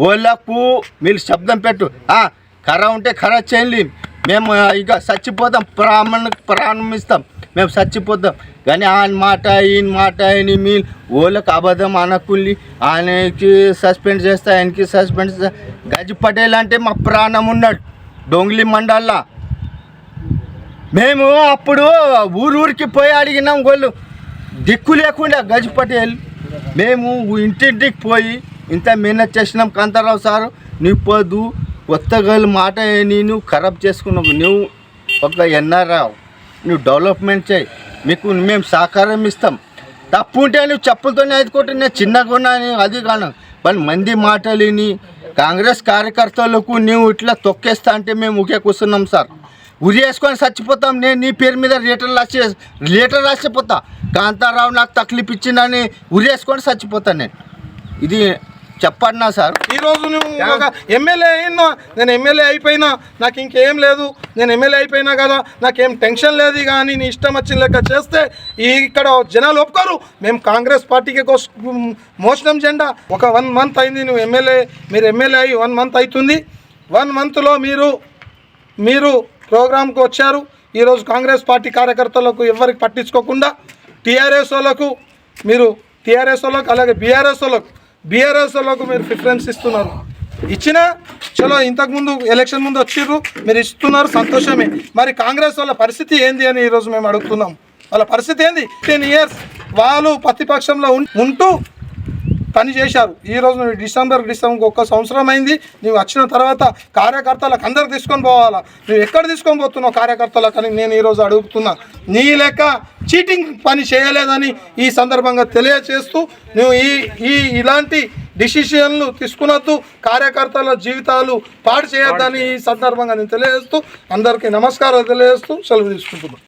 ఓళ్ళకు మీరు శబ్దం పెట్టు. ఆ, కర్ర ఉంటే కర్ర చేయండి. మేము ఇక చచ్చిపోతాం. ప్రాణ ప్రారంభిస్తాం. మేము చచ్చిపోతాం. కానీ ఆయన మాట ఈయన మాట అని మీ ఓళ్ళకి అబద్ధం అనకుండి. ఆయనకి సస్పెండ్ చేస్తా ఆయనకి సస్పెండ్ గజి పటేల్ అంటే మా ప్రాణం ఉన్నాడు డొంగ్లీ మండల్లా. మేము అప్పుడు ఊరు ఊరికి పోయి అడిగినాం వాళ్ళు. దిక్కు లేకుండా గజి పటేల్. మేము ఇంటింటికి పోయి ఇంత మేనేజ్ చేసినాం కాంతారావు సారు. నీ కొత్త కొత్తగా మాట నేను నువ్వు ఖరాబ్ చేసుకున్నావు నువ్వు ఒక ఎన్ఆర్ఆవు నువ్వు డెవలప్మెంట్ చేయి. మీకు మేము సహకారం ఇస్తాం. తప్పు ఉంటే నువ్వు చెప్పులతోనే ఎదుకుంటే నేను చిన్నగా ఉన్నాను అది కాను. కానీ మంది మాటలు కాంగ్రెస్ కార్యకర్తలకు నువ్వు ఇట్లా తొక్కేస్తా అంటే మేము ఊకే కూర్చున్నాం సార్. ఉరి వేసుకొని చచ్చిపోతాం. నేను నీ పేరు మీద లీటర్ రాసి లీటర్ రాసిపోతా. కాంతారావు నాకు తక్లీఫ్ ఇచ్చిందని ఉరి వేసుకొని చచ్చిపోతాను నేను. ఇది చెప్పన్నా సార్. ఈరోజు నువ్వు ఒక ఎమ్మెల్యే అయినా నేను ఎమ్మెల్యే అయిపోయినా నాకు ఇంకేం లేదు. నేను ఎమ్మెల్యే అయిపోయినా కదా నాకేం టెన్షన్ లేదు కానీ నీ ఇష్టం వచ్చిన లెక్క చేస్తే ఇక్కడ జనాలు ఒప్పుకోరు. మేము కాంగ్రెస్ పార్టీకి కోస్- మోసడం జెండా. ఒక వన్ మంత్ అయింది నువ్వు ఎమ్మెల్యే మీరు ఎమ్మెల్యే అయ్యి వన్ మంత్ అవుతుంది. వన్ మంత్లో మీరు మీరు ప్రోగ్రాంకి వచ్చారు. ఈరోజు కాంగ్రెస్ పార్టీ కార్యకర్తలకు ఎవరికి పట్టించుకోకుండా టీఆర్ఎస్ వాళ్ళకు మీరు టీఆర్ఎస్ వాళ్ళకు అలాగే బీఆర్ఎస్ వాళ్ళకు బీఆర్ఎస్ మీరు ప్రిఫరెన్స్ ఇస్తున్నారు. ఇచ్చినా చలో ఇంతకుముందు ఎలక్షన్ ముందు వచ్చిర్రు మీరు ఇస్తున్నారు సంతోషమే. మరి కాంగ్రెస్ వాళ్ళ పరిస్థితి ఏంది? అని ఈరోజు మేము అడుగుతున్నాం. వాళ్ళ పరిస్థితి ఏంది? టెన్ ఇయర్స్ వాళ్ళు ప్రతిపక్షంలో ఉంటూ పని చేశారు. ఈ రోజు నువ్వు డిసెంబర్ డిసెంబర్ ఒక్క సంవత్సరం అయింది. నువ్వు వచ్చిన తర్వాత కార్యకర్తలకు అందరికి తీసుకొని పోవాలా? నువ్వు ఎక్కడ తీసుకొని పోతున్నావు కార్యకర్తలకు అని నేను ఈరోజు అడుగుతున్నా. నీ లెక్క చీటింగ్ పని చేయలేదని ఈ సందర్భంగా తెలియచేస్తూ నువ్వు ఈ ఈ ఇలాంటి డిసిషన్లు తీసుకున్నట్టు కార్యకర్తల జీవితాలు పాడు చేయొద్దని ఈ సందర్భంగా నేను తెలియజేస్తూ అందరికీ నమస్కారాలు తెలియజేస్తూ సెలవు తీసుకుంటున్నాను.